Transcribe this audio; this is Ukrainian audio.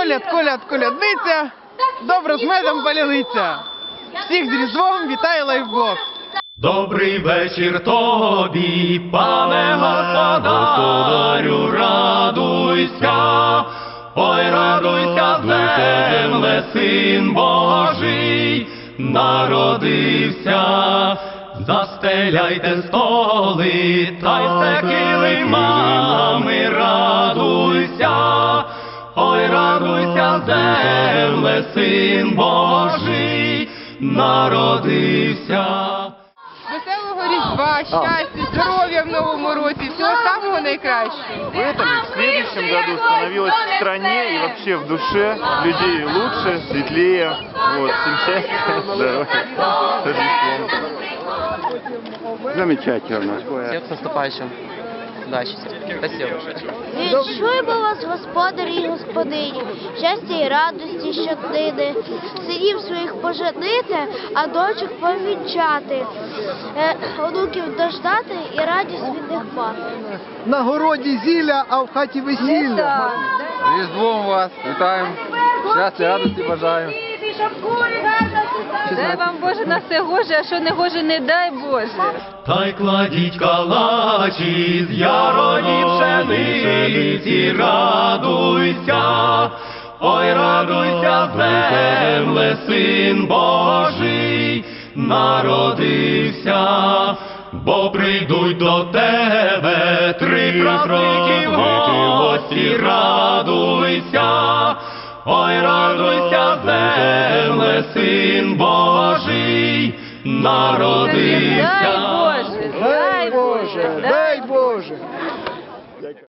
Коляд, коляд, колядниця, добре з медом паляниця. Всіх з Різдвом вітає лайфблог. Добрий вечір тобі, пане господарю, радуйся, ой, радуйся, земле, син Божий, народився, застеляйте столи, та й земле, син Божий, народився. Веселого Різдва, щастя, здоров'я в новому році, всього самого найкращого. В этом и в следующем году становилось в стране и вообще в душе людей лучше, светлее. Вот, всем счастья, здоровья. Замечательно. Всех с наступающим. Удачи. Спасибо. Відчуємо вас, господарі і господині, щастя і радості щоднини, синів своїх поженити, а дочок повінчати, е, онуків дождати і радість від них мати. На городі зілля, а в хаті весілля. Різдвом вас. Вітаємо. Щастя, радості бажаю. Дай вам Боже на все гоже, а що не гоже, не дай Боже. Та й кладіть калачі з яроні пшениці, радуйся, ой, радуйся, земле, син Божий, народився, бо прийдуть до тебе три праздники в гості, радуйся, ой радуйся, земле, син Божий, народився. Дай Боже, дай Боже, дай Боже.